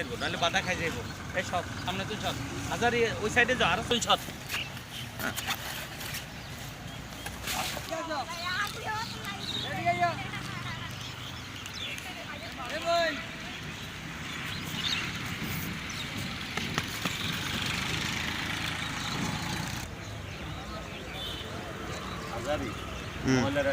ফেরবো নাহলে বাধা খাই যাইব। এই সব সামনে তুই সব হাজার ওই সাইডে যা আর তুই সব হাজারই মহিলার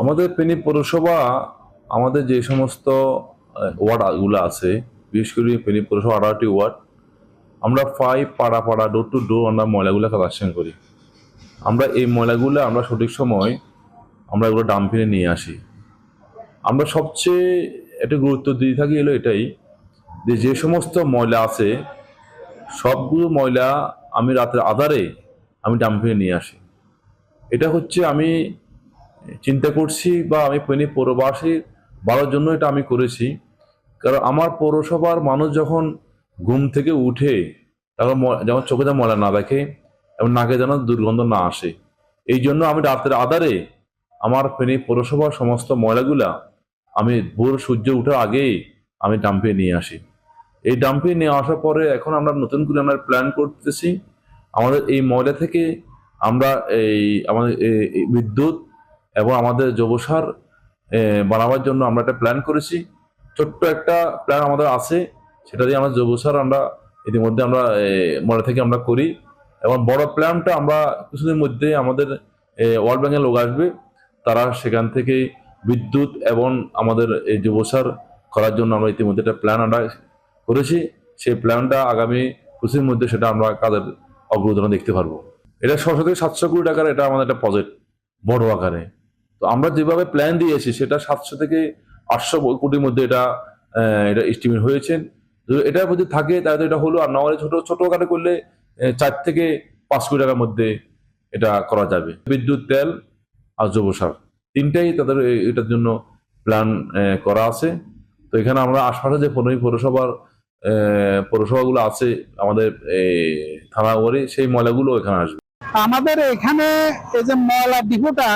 আমাদের ফেনী পৌরসভা, আমাদের যে সমস্ত ওয়ার্ডগুলো আছে, বিশেষ করে ফেনী পৌরসভা আঠারোটি ওয়ার্ড, আমরা প্রায় পাড়া পাড়া ডোর টু ডোর আমরা ময়লাগুলো কালেকশন করি। আমরা এই ময়লাগুলো আমরা সঠিক সময় আমরা এগুলো ডাম্পিনে নিয়ে আসি। আমরা সবচেয়ে একটা গুরুত্ব দিয়ে থাকি এলো এটাই যে যে সমস্ত ময়লা আছে, সবগুলো ময়লা আমি রাতের আধারে আমি ডাম্পিনে নিয়ে আসি। এটা হচ্ছে আমি চিন্তা করছি বা আমি ফেনী পৌরবাসী ভালোর জন্য এটা আমি করেছি। কারণ আমার পৌরসভার মানুষ যখন ঘুম থেকে উঠে তখন যেমন চোখে যেন ময়লা না দেখে এবং নাকে যেন দুর্গন্ধ না আসে। এই জন্য আমি রাতের আধারে আমার ফেনী পৌরসভার সমস্ত ময়লাগুলা আমি ভোর সূর্য ওঠার আগেই আমি ডাম্পে নিয়ে আসি। এই ডাম্পে নিয়ে আসার পরে এখন আমরা নতুন করে আমরা প্ল্যান করতেছি, আমাদের এই ময়লা থেকে আমরা এই আমাদের বিদ্যুৎ এবং আমাদের জৈব সার বানাবার জন্য আমরা একটা প্ল্যান করেছি। ছোট্ট একটা প্ল্যান আমাদের আছে, সেটা দিয়ে আমরা জৈব সার আমরা ইতিমধ্যে আমরা ময়লা থেকে আমরা করি এবং বড় প্ল্যানটা আমরা কিছুদিন মধ্যে আমাদের ওয়ার্ল্ড ব্যাংকের লোক আসবে, তারা সেখান থেকে বিদ্যুৎ এবং আমাদের এই জৈব সার করার জন্য আমরা ইতিমধ্যে একটা প্ল্যান আমরা করেছি। সেই প্ল্যানটা আগামী কিছুদিন মধ্যে সেটা আমরা কাজের অগ্রগতি দেখতে পারব। এটা ছশো থেকে সাতশো কোটি টাকার এটা আমাদের একটা প্রজেক্ট বড় আকারে। তো আমরা যেভাবে প্ল্যান দিয়েছি, সেটা সাতশো থেকে আটশো কোটির মধ্যে এটা এটা এস্টিমেট হয়েছে। যদি এটার মধ্যে থাকে, তাহলে এটা হলো, আর না হলে ছোট ছোট আকারে করলে চার থেকে পাঁচ কোটি টাকার মধ্যে এটা করা যাবে। বিদ্যুৎ, তেল আর জৈব সার তিনটাই তাদের এটার জন্য প্ল্যান করা আছে। তো এখানে আমরা আশপাশে যে পনেরোই পৌরসভার পৌরসভাগুলো আছে আমাদের এই, থানা ওয়ারি সেই ময়লাগুলো এখানে আসবে। আমাদের এখানে এই যে ময়লা ডিপোটা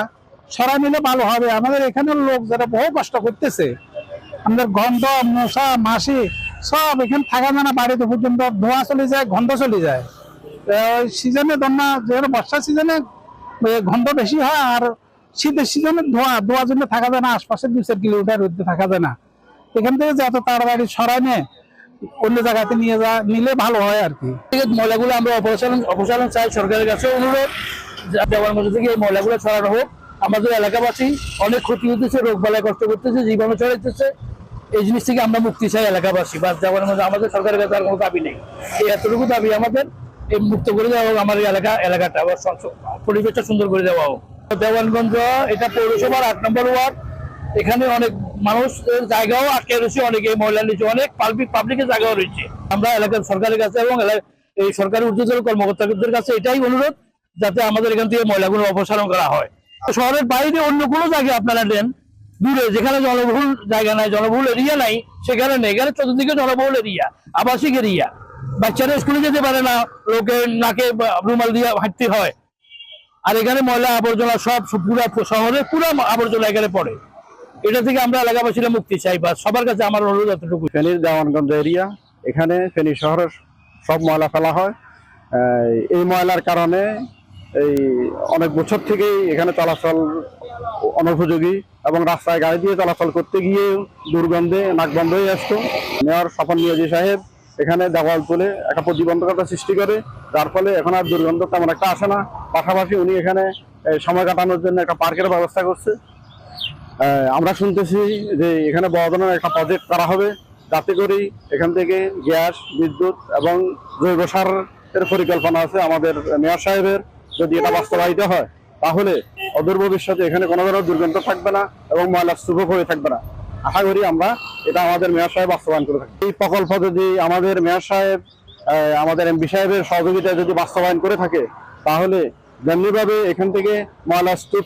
সরাই নিলে ভালো হবে। আমাদের এখানের লোক যারা বহু কষ্ট করতেছে আমাদের গন্ধ মশা মাসি সব এখানে থাকা যায় না বাড়িতে পর্যন্ত ধোঁয়া চলে যায় গন্ধ চলে যায়। সিজনে ধন্যা যেখানে বর্ষার সিজনে গন্ধ বেশি হয় আর শীতের সিজনে ধোঁয়া, ধোঁয়ার জন্য থাকা যায় না আশপাশে দুই চার কিলোমিটার রোদে থাকা যায় না। এখান থেকে যত তাড়াতাড়ি সরাই নিয়ে অন্য জায়গাতে নিয়ে যা, নিলে ভালো হয় আর কি। ময়লাগুলো আমরা অপসারণ অপসারণ চাই সরকারের কাছে অনুরোধ দেওয়ার মধ্যে থেকে এই ময়লাগুলো ছড়ানো হোক। আমাদের এলাকাবাসী অনেক ক্ষতি হতেছে রোগ বালায় কষ্ট করতেছে, জীবাণু ছড়াইতেছে। এই জিনিস থেকে আমরা মুক্তি চাই এলাকাবাসী, বাস দেওয়ার মধ্যে আমাদের সরকারের কাছে আর কোনো দাবি নেই। এই এতটুকু দাবি আমাদের, এই মুক্ত করে দেওয়া হোক আমার এলাকা, এলাকাটা, আবার পরিবেশটা সুন্দর করে দেওয়া হোক। দেওয়ানগঞ্জ, এটা পৌরসভার আট নম্বর ওয়ার্ড। এখানে অনেক মানুষ জায়গাও আটকে রয়েছে, অনেকে মহিলা নিচে অনেক পাবলিক পাবলিকের জায়গাও রয়েছে। আমরা এলাকার সরকারের কাছে এবং এই সরকারি ঊর্ধ্বতন কর্মকর্তাদের কাছে এটাই অনুরোধ, যাতে আমাদের এখান থেকে ময়লাগুলো অপসারণ করা হয়। শহরের বাইরে অন্য কোনো জায়গায় আপনারা নেন দূরে, যেখানে জনবহুল জায়গা নাই, জনবহুল এরিয়া নাই, সেখানে নেই। এখানে চতুর্দিকে জনবহুল এরিয়া আবাসিক এরিয়া বাচ্চারা স্কুলে যেতে পারে না, লোকে নাকে রুমাল দিয়ে হাঁটতে হয়। আর এখানে ময়লা আবর্জনা সব পুরা শহরে পুরো আবর্জনা এখানে পড়ে। এটা থেকে আমরা এলাকাবাসীরা মুক্তি চাই বা সবার কাছে আমার অনুরোধ এতটুকু ফেনীর দেওয়ানগঞ্জ এরিয়া, এখানে ফেনী শহরের সব ময়লা ফেলা হয়। এই ময়লার কারণে এই অনেক বছর থেকেই এখানে চলাচল অনুপযোগী এবং রাস্তায় গাড়ি দিয়ে চলাচল করতে গিয়ে দুর্গন্ধে নাক বন্ধ হয়ে আসতো। মেয়র স্বপন মিয়াজি সাহেব এখানে দেওয়াল তুলে একটা প্রতিবন্ধকতা সৃষ্টি করে, যার ফলে এখন আর দুর্গন্ধ তেমন একটা আসে না। পাশাপাশি উনি এখানে সময় কাটানোর জন্য একটা পার্কের ব্যবস্থা করছে। আমরা শুনতেছি যে এখানে বড় ধরনের একটা প্রজেক্ট করা হবে, যাতে করে এখান থেকে গ্যাস, বিদ্যুৎ এবং জৈব সারের পরিকল্পনা আছে আমাদের মেয়র সাহেবের। যদি এটা বাস্তবায়িত হয়, তাহলে অদূর ভবিষ্যতে এখানে কোনো ধরনের দুর্গন্ধ থাকবে না এবং ময়লা স্তূপক হয়ে থাকবে না। আশা করি আমরা এটা আমাদের মেয়র সাহেব বাস্তবায়ন করে থাকে। এই প্রকল্প যদি আমাদের মেয়র সাহেব আমাদের এমপি সাহেবের সহযোগিতায় যদি বাস্তবায়ন করে থাকে, তাহলে যেমনিভাবে এখান থেকে ময়লা স্তূপ